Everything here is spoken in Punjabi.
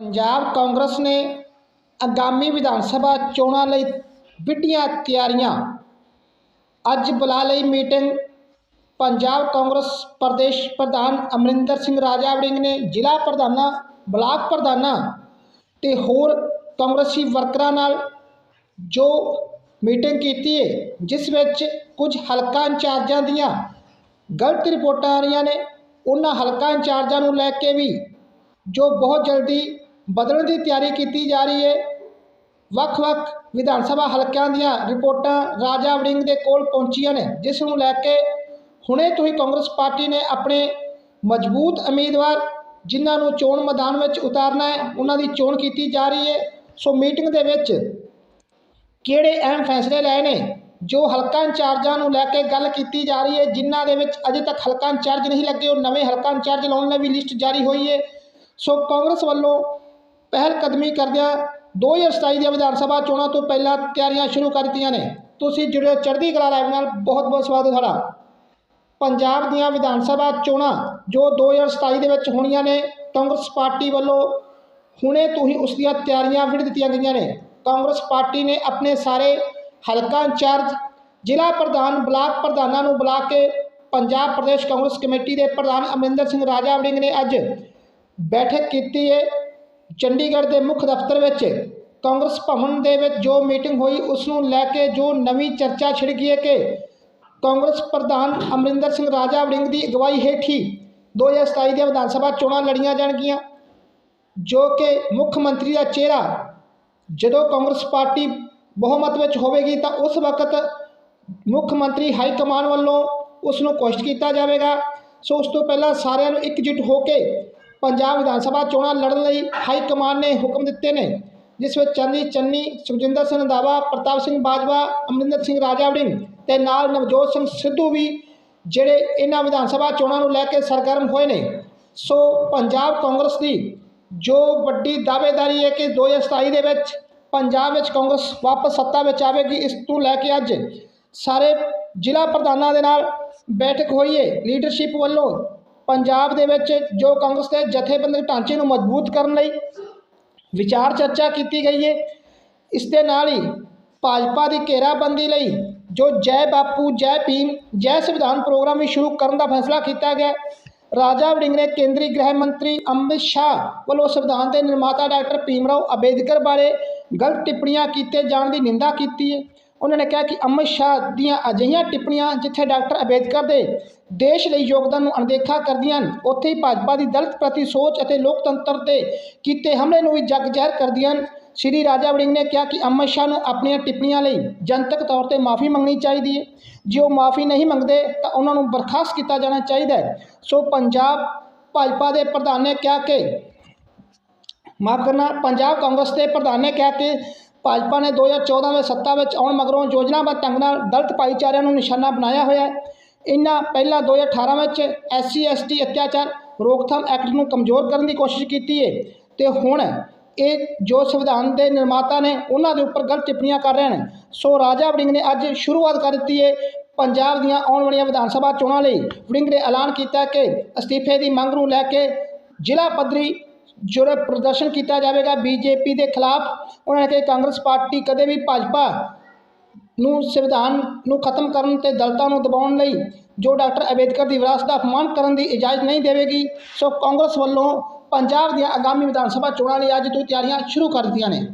ਪੰਜਾਬ ਕਾਂਗਰਸ ਨੇ ਆਗਾਮੀ ਵਿਧਾਨ ਸਭਾ ਚੋਣਾਂ ਲਈ ਵਿੱਢੀਆਂ ਤਿਆਰੀਆਂ। ਅੱਜ ਬੁਲਾ ਲਈ ਮੀਟਿੰਗ। ਪੰਜਾਬ ਕਾਂਗਰਸ ਪ੍ਰਦੇਸ਼ ਪ੍ਰਧਾਨ ਅਮਰਿੰਦਰ ਸਿੰਘ ਰਾਜਾ ਵੜਿੰਗ ਨੇ ਜ਼ਿਲ੍ਹਾ ਪ੍ਰਧਾਨਾਂ, ਬਲਾਕ ਪ੍ਰਧਾਨਾਂ ਤੇ ਹੋਰ ਕਾਂਗਰਸੀ ਵਰਕਰਾਂ ਨਾਲ ਜੋ ਮੀਟਿੰਗ ਕੀਤੀ ਹੈ ਜਿਸ ਵਿੱਚ ਕੁਝ ਹਲਕਾ ਇੰਚਾਰਜਾਂ ਦੀਆਂ ਗਲਤ ਰਿਪੋਰਟਾਂ ਆ ਰਹੀਆਂ ਨੇ, ਉਹਨਾਂ ਹਲਕਾ ਇੰਚਾਰਜਾਂ ਨੂੰ ਲੈ ਕੇ ਵੀ ਜੋ ਬਹੁਤ ਜਲਦੀ ਬਦਲਣ ਦੀ ਤਿਆਰੀ ਕੀਤੀ ਜਾ ਰਹੀ ਹੈ। ਵੱਖ-ਵੱਖ ਵਿਧਾਨ ਸਭਾ ਹਲਕਿਆਂ ਦੀਆਂ ਰਿਪੋਰਟਾਂ ਰਾਜਾ ਵੜਿੰਗ ਦੇ ਕੋਲ ਪਹੁੰਚੀਆਂ ਨੇ, ਜਿਸ ਨੂੰ ਲੈ ਕੇ ਹੁਣੇ ਤੋਂ ਹੀ ਕਾਂਗਰਸ ਪਾਰਟੀ ਨੇ ਆਪਣੇ ਮਜ਼ਬੂਤ ਉਮੀਦਵਾਰ ਜਿਨ੍ਹਾਂ ਨੂੰ ਚੋਣ ਮੈਦਾਨ ਵਿੱਚ ਉਤਾਰਨਾ ਹੈ, ਉਹਨਾਂ ਦੀ ਚੋਣ ਕੀਤੀ ਜਾ ਰਹੀ ਹੈ। ਸੋ ਮੀਟਿੰਗ ਦੇ ਵਿੱਚ ਕਿਹੜੇ ਅਹਿਮ ਫੈਸਲੇ ਲਏ ਨੇ, ਜੋ ਹਲਕਾ ਇੰਚਾਰਜਾਂ ਨੂੰ ਲੈ ਕੇ ਗੱਲ ਕੀਤੀ ਜਾ ਰਹੀ ਹੈ, ਜਿਨ੍ਹਾਂ ਦੇ ਵਿੱਚ ਅਜੇ ਤੱਕ ਹਲਕਾ ਇੰਚਾਰਜ ਨਹੀਂ ਲੱਗੇ, ਉਹ ਨਵੇਂ ਹਲਕਾ ਇੰਚਾਰਜ ਲਾਉਣ ਲਈ ਵੀ ਲਿਸਟ ਜਾਰੀ ਹੋਈ ਹੈ। ਸੋ ਕਾਂਗਰਸ ਵੱਲੋਂ ਪਹਿਲ ਕਦਮੀ ਕਰਦਿਆਂ 2027 ਦੀਆਂ ਵਿਧਾਨ ਸਭਾ ਚੋਣਾਂ ਤੋਂ ਪਹਿਲਾਂ ਤਿਆਰੀਆਂ ਸ਼ੁਰੂ ਕਰ ਦਿੱਤੀਆਂ ਨੇ। ਤੁਸੀਂ ਜੁੜੇ ਚੜ੍ਹਦੀ ਕਲਾ ਲਾਈਵ ਨਾਲ। ਬਹੁਤ ਬਹੁਤ ਸਵਾਗਤ ਤੁਹਾਡਾ। ਪੰਜਾਬ ਦੀਆਂ ਵਿਧਾਨ ਸਭਾ ਚੋਣਾਂ ਜੋ 2027 ਦੇ ਵਿੱਚ ਹੋਣੀਆਂ ਨੇ, ਕਾਂਗਰਸ ਪਾਰਟੀ ਵੱਲੋਂ ਹੁਣੇ ਤੋਂ ਹੀ ਉਸ ਦੀਆਂ ਤਿਆਰੀਆਂ ਵਿੱਢ ਦਿੱਤੀਆਂ ਗਈਆਂ ਨੇ। ਕਾਂਗਰਸ ਪਾਰਟੀ ਨੇ ਆਪਣੇ ਸਾਰੇ ਹਲਕਾ ਇੰਚਾਰਜ, ਜ਼ਿਲ੍ਹਾ ਪ੍ਰਧਾਨ, ਬਲਾਕ ਪ੍ਰਧਾਨਾਂ ਨੂੰ ਬੁਲਾ ਕੇ ਪੰਜਾਬ ਪ੍ਰਦੇਸ਼ ਕਾਂਗਰਸ ਕਮੇਟੀ ਦੇ ਪ੍ਰਧਾਨ ਅਮਰਿੰਦਰ ਸਿੰਘ ਰਾਜਾ ਵੜਿੰਗ ਨੇ ਅੱਜ ਬੈਠਕ ਕੀਤੀ ਹੈ ਚੰਡੀਗੜ੍ਹ ਦੇ ਮੁੱਖ ਦਫ਼ਤਰ ਵਿੱਚ ਕਾਂਗਰਸ ਭਵਨ ਦੇ ਵਿੱਚ ਜੋ ਮੀਟਿੰਗ ਹੋਈ, ਉਸ ਨੂੰ ਲੈ ਕੇ ਜੋ ਨਵੀਂ ਚਰਚਾ ਛਿੜ ਗਈ ਹੈ ਕਿ ਕਾਂਗਰਸ ਪ੍ਰਧਾਨ ਅਮਰਿੰਦਰ ਸਿੰਘ ਰਾਜਾ ਵੜਿੰਗ ਦੀ ਅਗਵਾਈ ਹੇਠ ਹੇਠੀ 2027 ਦੀਆਂ ਵਿਧਾਨ ਸਭਾ ਚੋਣਾਂ ਲੜੀਆਂ ਜਾਣਗੀਆਂ, ਜੋ ਕਿ ਮੁੱਖ ਮੰਤਰੀ ਦਾ ਚਿਹਰਾ ਜਦੋਂ ਕਾਂਗਰਸ ਪਾਰਟੀ ਬਹੁਮਤ ਵਿੱਚ ਹੋਵੇਗੀ ਤਾਂ ਉਸ ਵਕਤ ਮੁੱਖ ਮੰਤਰੀ ਹਾਈ ਕਮਾਨ ਵੱਲੋਂ ਉਸ ਨੂੰ ਘੋਸ਼ਿਤ ਕੀਤਾ ਜਾਵੇਗਾ। ਸੋ ਉਸ ਤੋਂ ਪਹਿਲਾਂ ਸਾਰਿਆਂ ਨੂੰ ਇਕਜੁੱਟ ਹੋ ਕੇ ਪੰਜਾਬ ਵਿਧਾਨ ਸਭਾ ਚੋਣਾਂ ਲੜਨ ਲਈ ਹਾਈ ਕਮਾਨ ਨੇ ਹੁਕਮ ਦਿੱਤੇ ਨੇ, ਜਿਸ ਵਿੱਚ ਚੰਨੀ ਚੰਨੀ, ਸੁਖਜਿੰਦਰ ਸਿੰਘ ਰੰਧਾਵਾ ਪ੍ਰਤਾਪ ਸਿੰਘ ਬਾਜਵਾ, ਅਮਰਿੰਦਰ ਸਿੰਘ ਰਾਜਾ ਵੜਿੰਗ ਤੇ ਨਾਲ ਨਵਜੋਤ ਸਿੰਘ ਸਿੱਧੂ ਵੀ, ਜਿਹੜੇ ਇਹਨਾਂ ਵਿਧਾਨ ਸਭਾ ਚੋਣਾਂ ਨੂੰ ਲੈ ਕੇ ਸਰਗਰਮ ਹੋਏ ਨੇ। ਸੋ ਪੰਜਾਬ ਕਾਂਗਰਸ ਦੀ ਜੋ ਵੱਡੀ ਦਾਅਵੇਦਾਰੀ ਹੈ ਕਿ 2027 ਦੇ ਵਿੱਚ ਪੰਜਾਬ ਵਿੱਚ ਕਾਂਗਰਸ ਵਾਪਸ ਸੱਤਾ ਵਿੱਚ ਆਵੇਗੀ, ਇਸ ਤੋਂ ਲੈ ਕੇ ਅੱਜ ਸਾਰੇ ਜ਼ਿਲ੍ਹਾ ਪ੍ਰਧਾਨਾਂ ਦੇ ਨਾਲ ਬੈਠਕ ਹੋਈ ਹੈ। ਲੀਡਰਸ਼ਿਪ ਵੱਲੋਂ ਪੰਜਾਬ ਦੇ ਵਿੱਚ ਜੋ ਕਾਂਗਰਸ ਦੇ ਜਥੇਬੰਦਕ ਢਾਂਚੇ ਨੂੰ ਮਜ਼ਬੂਤ ਕਰਨ ਲਈ ਵਿਚਾਰ ਚਰਚਾ ਕੀਤੀ ਗਈ ਹੈ ਇਸ ਦੇ ਨਾਲ ਹੀ ਭਾਜਪਾ ਦੀ ਘੇਰਾਬੰਦੀ ਲਈ ਜੋ ਜੈ ਬਾਪੂ, ਜੈ ਭੀਮ, ਜੈ ਸੰਵਿਧਾਨ ਪ੍ਰੋਗਰਾਮ ਵੀ ਸ਼ੁਰੂ ਕਰਨ ਦਾ ਫੈਸਲਾ ਕੀਤਾ ਗਿਆ। ਰਾਜਾ ਵੜਿੰਗ ਨੇ ਕੇਂਦਰੀ ਗ੍ਰਹਿ ਮੰਤਰੀ ਅਮਿਤ ਸ਼ਾਹ ਵੱਲੋਂ ਸੰਵਿਧਾਨ ਦੇ ਨਿਰਮਾਤਾ ਡਾਕਟਰ ਭੀਮ ਰਾਓ ਅੰਬੇਦਕਰ ਬਾਰੇ ਗਲਤ ਟਿੱਪਣੀਆਂ ਕੀਤੇ ਜਾਣ ਦੀ ਨਿੰਦਾ ਕੀਤੀ ਹੈ ਉਹਨਾਂ ਨੇ ਕਿਹਾ ਕਿ ਅਮਿਤ ਸ਼ਾਹ ਦੀਆਂ ਅਜਿਹੀਆਂ ਟਿੱਪਣੀਆਂ ਜਿੱਥੇ ਡਾਕਟਰ ਅੰਬੇਦਕਰ ਦੇ ਦੇਸ਼ ਲਈ ਯੋਗਦਾਨ ਨੂੰ ਅਣਦੇਖਾ ਕਰਦੀਆਂ ਹਨ। ਉੱਥੇ ਹੀ ਭਾਜਪਾ ਦੀ ਦਲਿਤ ਪ੍ਰਤੀ ਸੋਚ ਅਤੇ ਲੋਕਤੰਤਰ ਤੇ ਕੀਤੇ ਹਮਲੇ ਨੂੰ ਵੀ ਜਗ ਜ਼ਹਿਰ ਕਰਦੀਆਂ ਹਨ। ਸ਼੍ਰੀ ਰਾਜਾ ਵੜਿੰਗ ਨੇ ਕਿਹਾ ਕਿ ਅਮਿਤ ਸ਼ਾਹ ਨੂੰ ਆਪਣੀਆਂ ਟਿੱਪਣੀਆਂ ਲਈ ਜਨਤਕ ਤੌਰ ਤੇ ਮਾਫੀ ਮੰਗਣੀ ਚਾਹੀਦੀ ਹੈ। ਜੇ ਉਹ ਮਾਫੀ ਨਹੀਂ ਮੰਗਦੇ, ਤਾਂ ਉਹਨਾਂ ਨੂੰ ਬਰਖਾਸਤ ਕੀਤਾ ਜਾਣਾ ਚਾਹੀਦਾ ਹੈ। ਸੋ ਪੰਜਾਬ, ਭਾਜਪਾ ਦੇ ਪ੍ਰਧਾਨ ਨੇ ਕਿਹਾ ਕਿ ਮਾਫ ਕਰਨਾ, ਪੰਜਾਬ ਕਾਂਗਰਸ ਦੇ ਪ੍ਰਧਾਨ ਨੇ ਕਿਹਾ ਕਿ ਭਾਜਪਾ ਨੇ 2014 ਵਿੱਚ ਸੱਤਾ ਵਿੱਚ ਆਉਣ ਮਗਰੋਂ ਯੋਜਨਾਬੱਧ ਢੰਗ ਨਾਲ ਦਲਿਤ ਭਾਈਚਾਰਿਆਂ ਨੂੰ ਨਿਸ਼ਾਨਾ ਬਣਾਇਆ ਹੋਇਆ ਹੈ। ਇਹਨਾਂ ਪਹਿਲਾਂ 2018 ਵਿੱਚ ਐਸਸੀ, ਐਸਟੀ ਅਤਿਆਚਾਰ ਰੋਕਥਾਮ ਐਕਟ ਨੂੰ ਕਮਜ਼ੋਰ ਕਰਨ ਦੀ ਕੋਸ਼ਿਸ਼ ਕੀਤੀ ਹੈ ਤੇ ਹੁਣ ਇਹ ਜੋ ਸੰਵਿਧਾਨ ਦੇ ਨਿਰਮਾਤਾ ਨੇ ਉਹਨਾਂ ਦੇ ਉੱਪਰ ਗਲਤ ਟਿੱਪਣੀਆਂ ਕਰ ਰਹੇ ਨੇ। ਸੋ ਰਾਜਾ ਵੜਿੰਗ ਨੇ ਅੱਜ ਸ਼ੁਰੂਆਤ ਕਰ ਦਿੱਤੀ ਹੈ ਪੰਜਾਬ ਦੀਆਂ ਆਉਣ ਵਾਲੀਆਂ ਵਿਧਾਨ ਸਭਾ ਚੋਣਾਂ ਲਈ। ਵੜਿੰਗ ਨੇ ਐਲਾਨ ਕੀਤਾ ਕਿ ਅਸਤੀਫੇ ਦੀ ਮੰਗ ਨੂੰ ਲੈ ਕੇ ਜ਼ਿਲ੍ਹਾ ਪੱਧਰੀ ਜਿਹੜਾ ਪ੍ਰਦਰਸ਼ਨ ਕੀਤਾ ਜਾਵੇਗਾ। ਬੀਜੇਪੀ ਦੇ ਖਿਲਾਫ ਉਹਨਾਂ ਨੇ ਕਿਹਾ ਕਾਂਗਰਸ ਪਾਰਟੀ ਕਦੇ ਵੀ ਭਾਜਪਾ ਨੂੰ ਸੰਵਿਧਾਨ ਨੂੰ ਖਤਮ ਕਰਨ ਤੇ ਦਲਤਾਂ ਨੂੰ ਦਬਾਉਣ ਲਈ ਜੋ ਡਾਕਟਰ ਅੰਬੇਦਕਰ ਦੀ ਵਿਰਾਸਤ ਦਾ ਅਪਮਾਨ ਕਰਨ ਦੀ ਇਜਾਜ਼ਤ ਨਹੀਂ ਦੇਵੇਗੀ, ਸੋ ਕਾਂਗਰਸ ਵੱਲੋਂ ਪੰਜਾਬ ਦੀਆਂ ਆਗਾਮੀ ਵਿਧਾਨ ਸਭਾ ਚੋਣਾਂ ਲਈ ਅੱਜ ਤੋਂ ਤਿਆਰੀਆਂ ਸ਼ੁਰੂ ਕਰ ਦਿੱਤੀਆਂ ਨੇ।